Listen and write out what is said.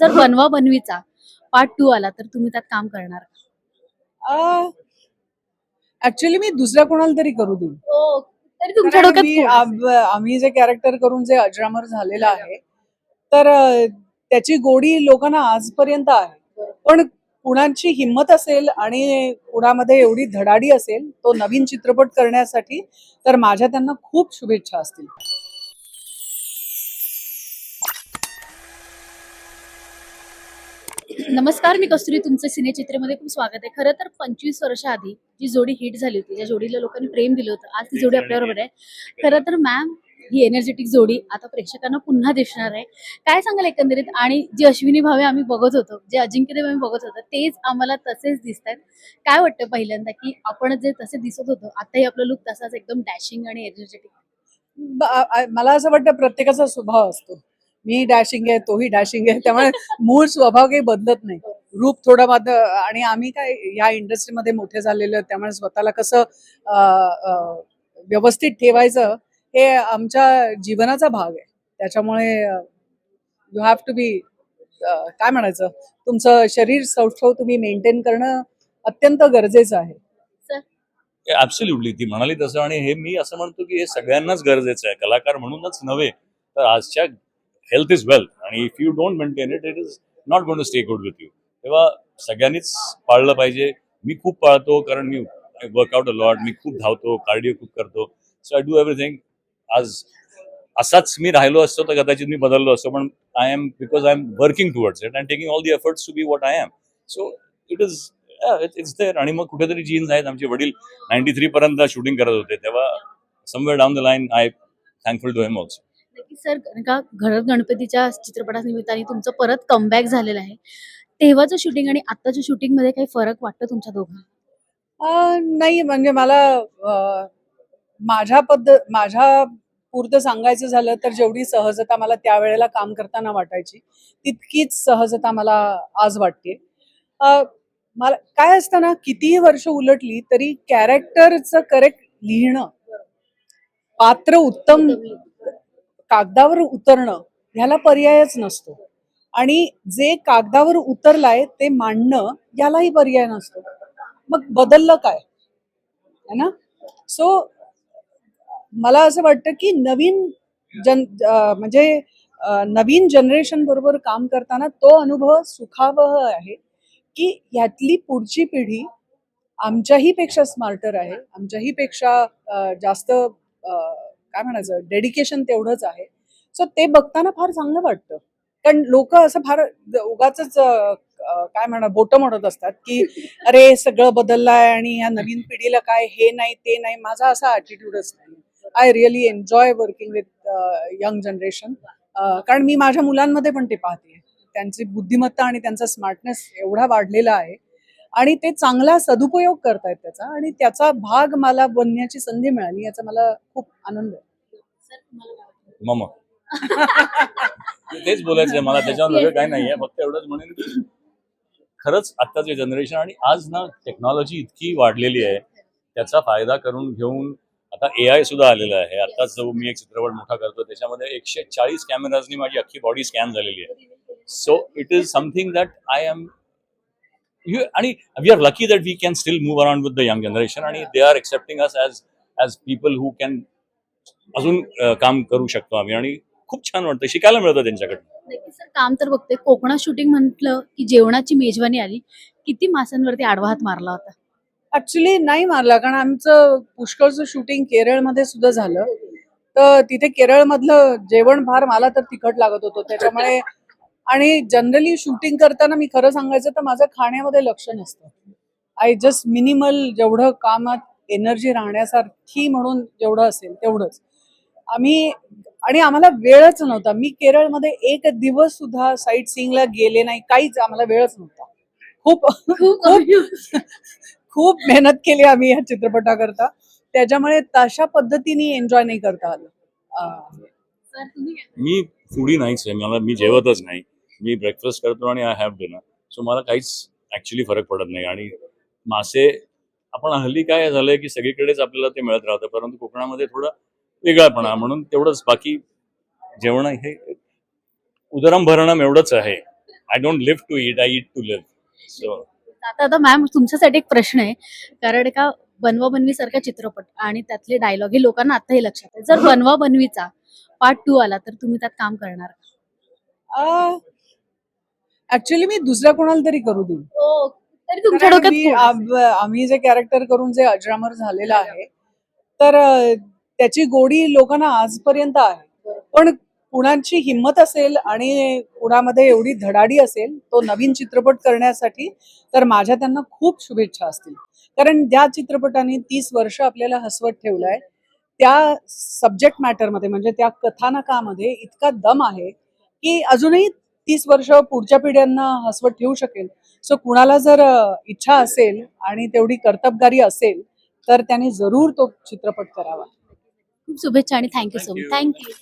जर बनवा बनवीचा part two आला तर तुम्ही त्यात काम करणार का? ऍक्च्युली मी दुसऱ्या कोणाला तरी करू देईन. हो तरी तुमच्या डोक्यात आम्ही जे कॅरेक्टर करून जे अजरामर झालेलं आहे तर त्याची गोडी लोकांना आजपर्यंत आहे. पण कुणाची हिंमत असेल आणि कुणामध्ये एवढी धडाडी असेल तो नवीन चित्रपट करण्यासाठी तर माझ्या त्यांना खूप शुभेच्छा असतील. नमस्कार मी कस्तुरी तुमचं सिनेचित्रेमध्ये खूप स्वागत आहे. खरं तर पंचवीस वर्ष आधी जी जोडी हिट झाली होती ज्या जोडीला लोकांनी प्रेम दिलं होतं आज ती जोडी आपल्याबरोबर आहे. खरं तर मॅम ही एनर्जेटिक जोडी आता प्रेक्षकांना पुन्हा दिसणार आहे. काय सांगाल एकंदरीत? आणि जे अश्विनी भावे आम्ही बघत होतो जे अजिंक्यदेव आम्ही बघत होतो तेच आम्हाला तसेच दिसत आहेत काय वाटतं पहिल्यांदा की आपण जे तसे दिसत होतो आताही आपला लुक तसाच एकदम डॅशिंग आणि एनर्जेटिक मला असं वाटतं प्रत्येकाचा स्वभाव असतो. मी डॅशिंग आहे तोही डॅशिंग आहे. त्यामुळे मूळ स्वभाव काही बदलत नाही. रूप थोडं बाद आणि आम्ही काय या इंडस्ट्रीमध्ये मोठे झालेले आहोत, त्यामुळे स्वतःला कसं व्यवस्थित ठेवायचं हे आमच्या जीवनाचा भाग आहे. त्याच्यामुळे यू हॅव टू बी काय म्हणायचं? तुमचं शरीर सौष्ठव तुम्ही मेंटेन करणं अत्यंत गरजेचं आहे. ऍब्सोल्युटली ती म्हणाली तसं आणि हे मी असं म्हणतो की हे सगळ्यांनाच गरजेचं आहे. कलाकार म्हणूनच नव्हे तर आजच्या हेल्थ इज वेल्थ आणि if you don't maintain it it is not gonna stay good with you तेव्हा सगळ्यांनीच पाळलं पाहिजे. मी खूप पाळतो कारण मी वर्कआउट अ लॉट मी खूप धावतो कार्डिओ खूप करतो. सो आय डू एव्हरीथिंग आज असाच मी राहिलो असतो तर कदाचित मी बदललो असतो पण I am because I am working towards it and taking all the efforts to be what I am so it is it's there आणि मग कुठेतरी जीन्स आहेत. आमचे वडील नाईन्टी थ्री पर्यंत शूटिंग करत होते. तेव्हा somewhere down the line I thankful to them also नक्की सर कारण का घरात गणपतीच्या चित्रपटाच्या निमित्ताने तुमचं परत कमबॅक झालेलं आहे. तेव्हाचं शूटिंग आणि आत्ताच्या शूटिंगमध्ये काही फरक वाटतं तुमच्या दोघांना? नाही म्हणजे मला माझ्या पद्धत माझ्या पुरतं सांगायचं झालं तर जेवढी सहजता मला त्यावेळेला काम करताना वाटायची तितकीच सहजता मला आज वाटते अं, मला काय असतं ना कितीही वर्ष उलटली तरी कॅरेक्टरचं करेक्ट लिहिणं पात्र उत्तम कागदावर उतरणं ह्याला पर्यायच नसतो. आणि जे कागदावर उतरलाय ते मांडणं यालाही पर्याय नसतो. मग बदललं काय? है ना? सो मला असं वाटतं की नवीन जन म्हणजे नवीन जनरेशन बरोबर काम करताना तो अनुभव सुखावह आहे की ह्यातली पुढची पिढी आमच्याही पेक्षा स्मार्टर आहे आमच्याही पेक्षा जास्त काय म्हणायचं डेडिकेशन तेवढंच आहे. सो ते बघताना फार चांगलं वाटतं. कारण लोक असं फार उगाच काय म्हणा बोट म्हणत असतात की अरे सगळं बदललं आहे आणि ह्या नवीन पिढीला काय हे नाही ते नाही माझा असा ॲटिट्यूडच नाही. I really enjoy working with young generation कारण मी माझ्या मुलांमध्ये पण ते पाहते. त्यांची बुद्धिमत्ता आणि त्यांचा स्मार्टनेस एवढा वाढलेला आहे. आणि ते चांगला सदुपयोग करतायत त्याचा आणि त्याचा भाग मला बनण्याची संधी मिळाली याचा मला खूप आनंद आहे. मम. तेच बोलायचंय मला त्याच्यावर वेगळं काही नाहीये फक्त एवढंच म्हणेन खरंच आत्ताचे जनरेशन आणि आज ना टेक्नॉलॉजी इतकी वाढलेली आहे त्याचा फायदा करून घेऊन आता ए आय सुद्धा आलेलं आहे. आताच जो मी एक चित्रपट मोठा करतो त्याच्यामध्ये एकशे चाळीस कॅमेराजनी माझी अख्खी बॉडी स्कॅन झालेली आहे. So it is something that I am you आणि we are lucky that we can still move around with the young generation आणि they are accepting us as as people who can अजून uh, काम करू शकतो आम्ही. आणि खूप छान वाटतं. शिकायला मिळतं त्यांच्याकडनं. नक्की सर काम तर बघते. कोकणात शूटिंग म्हटलं की जेवणाची मेजवानी आली किती मासांवरती आडवा हात मारला होता? ऍक्च्युली नाही मारला. कारण आमचं पुष्कळचं शूटिंग केरळमध्ये सुद्धा झालं. तर तिथे केरळमधलं जेवण फार मला तर तिखट लागत होतं. त्याच्यामुळे आणि जनरली शूटिंग करताना मी खरं सांगायचं तर माझं खाण्यामध्ये लक्ष नसतं. आय जस्ट मिनिमल जेवढं कामात एनर्जी राहण्यासाठी म्हणून जेवढं असेल तेवढंच. आम्ही आणि आम्हाला वेळच नव्हता. मी केरळमध्ये एक दिवस सुद्धा साईट सीइंगला गेले नाही. काहीच आम्हाला वेळच नव्हता. खूप खूप खूप मेहनत केली आम्ही या चित्रपटाकरता. त्याच्यामुळे तशा पद्धतीने एन्जॉय नाही करता आलं? मी फुडी नाहीच आहे. मला मी जेवतच नाही. मी ब्रेकफास्ट करतो आणि आय हॅव डिनर सो मला काहीच ऍक्च्युली फरक पडत नाही. आणि मासे आपण हल्ली काय झालंय की सगळीकडेच आपल्याला ते मिळत राहतं. परंतु कोकणामध्ये थोडं वेगळापणा म्हणून तेवढंच. बाकी जेवण हे उदरम भरणं एवढंच आहे. I don't live to eat I eat to live so आता आता मॅम तुमच्यासाठी एक प्रश्न आहे. कारण का बनवा बनवी सारखा चित्रपट आणि त्यातले डायलॉग हे लोकांना आताही लक्षात आहे. जर बनवा बनवीचा पार्ट टू आला तर तुम्ही त्यात काम करणार का? ऍक्च्युली मी दुसऱ्या कोणाला तरी करू देईन. हो, तरी तुमच्या कारण डोक्यात मी, कोण? आम- आम्ही जे कॅरेक्टर करून जे अजरामर झालेलं आहे तर अ, त्याची गोडी लोकांना आजपर्यंत आहे. पण कुणाची हिंमत असेल आणि कुणामध्ये एवढी धडाडी असेल तो नवीन चित्रपट करण्यासाठी तर माझ्या त्यांना खूप शुभेच्छा असतील. कारण त्या चित्रपटाने तीस वर्ष आपल्याला हसवत ठेवलंय त्या सब्जेक्ट मॅटरमध्ये म्हणजे त्या कथानकामध्ये इतका दम आहे की अजूनही तीस वर्ष पुढच्या पिढ्यांना हसवत ठेवू शकेल. सो कुणाला जर इच्छा असेल आणि तेवढी कर्तबगारी असेल तर त्याने जरूर तो चित्रपट करावा. खूप शुभेच्छा आणि थँक्यू सो मच. थँक्यू